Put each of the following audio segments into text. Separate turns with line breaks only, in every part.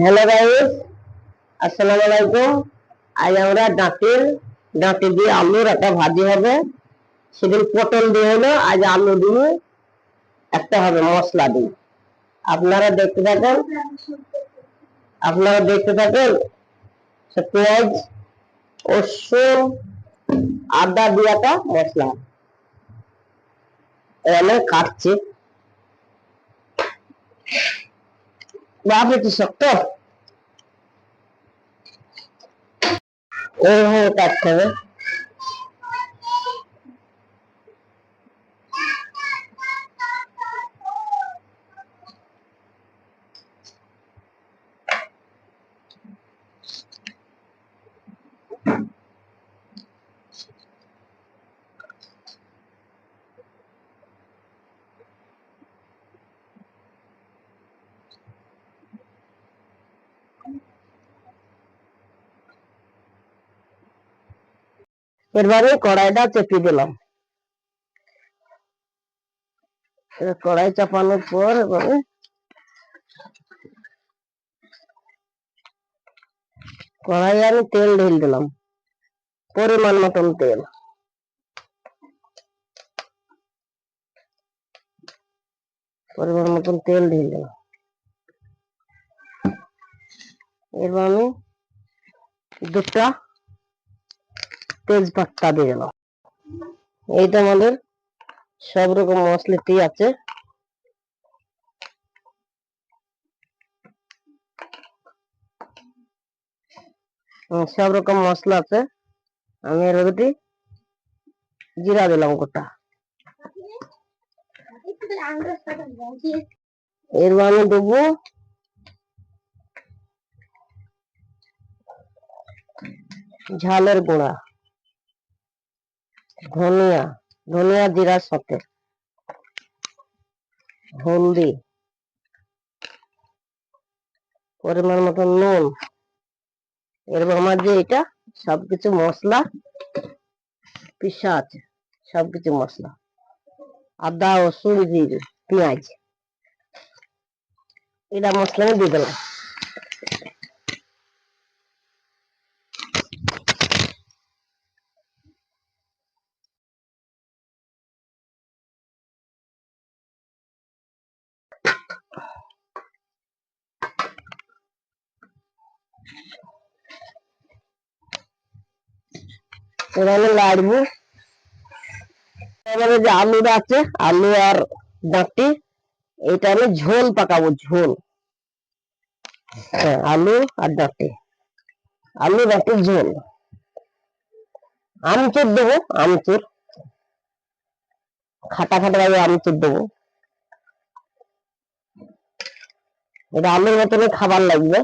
Hello guys আসসালামু আলাইকুম। আজ আমরা ডাঁটের ডাঁটে দিয়ে আলুর একটা ভাজি হবে। সেদিন পটল দিয়ে হলো, আজ আলু দিয়ে একটা হবে মশলা দিয়ে। আপনারা দেখতে থাকেন, আপনারা দেখতে থাকেন পেঁয়াজ, রসুন, আদা দিয়ে একটা মশলা। এখানে কাটছে। बाबू सकते ओहो का এরবারে কড়াইটা চেপে দিলাম। এবার কড়াই চাপানোর পর এবারে কড়াই আমি তেল ঢেল দিলাম, পরিমাণ মতন তেল। পরিমাণ মতন তেল ঢেল দিলাম। এবার আমি দুটা তেজপাতা দিয়ে দিলাম। এইটা আমাদের সব রকম মশলাটি আছে। সব রকম মশলা আছে। আমি এর মধ্যে জিরা দিলাম গোটা। এর আমি দেবো ঝালের গুঁড়া। ধনিয়া ধনিয়া জিরার সাথে। হলদি। পরিমাণ মতো নুন। এরপর আমার যে এটা, সবকিছু মশলা পিসা আছে সবকিছু মশলা। আদা, রসুন, জিরে, পেঁয়াজ। এটা মশলা আমি দিয়ে দিলাম। লাড়বো। এবারে যে আলুটা আছে আলু আর ডাঁটি এটা আমি ঝোল পাকাবো ঝোল। হ্যাঁ, আলু আর ডাঁটি আলু ডাঁটির ঝোল। আমচুর দেবো আমচুর। খাটা খাটা ভাবে আমচুর দেবো। এটা আলুর মতনই খাবার লাগবে।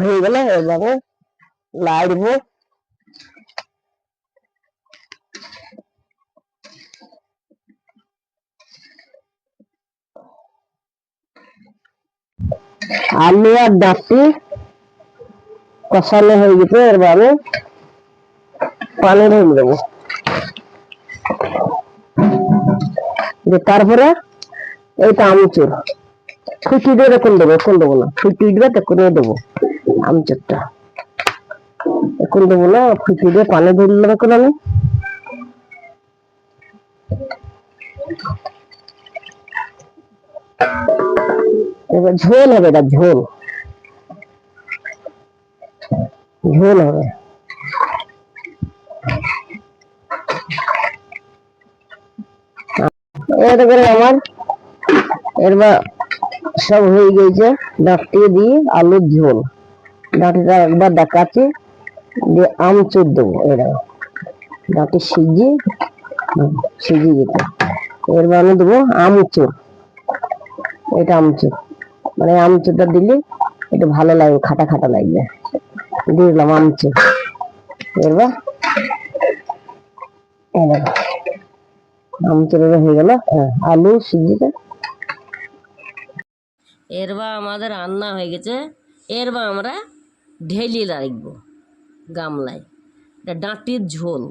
হয়ে গেলে এবারে লাড়বো। আলু আর ডাঁটি কষানো হয়ে গেছে এবারে পানি ঢেলে দেবো দিয়ে তারপরে এইটা আমচুর। ফুটি দিয়ে এখন দেবো এখন দেবো না। ফুটি দিবে তখন দেবো, আমচুরটা। এখন দেবো না ফুটি দিয়ে পানি ধরলাম এখন আমি। এবার ঝোল হবে এটা ঝোল। ঝোল হবে। এটা করে আমার এবার সব হয়ে গেছে ডাঁটি দিয়ে আলুর ঝোল। ডাঁটিটা একবার দেখাচ্ছি, দিয়ে আমচুর দেবো এরা। ডাঁটি সিজিয়ে সিজিয়ে যেতে এরবার আমি দেবো আমচুর এটা আমচুর মানে আমচুরটা দিলে একটু ভালো লাগবে, খাটা খাটা লাগবে। দিলাম আমচুর। এরবার এই হয়ে গেল। হ্যাঁ আলু সিজিটা এরবা আমাদের রান্না হয়ে গেছে। এরবা আমরা ঢেলি রাখব গামলায়। এটা ডাঁটির ঝোল।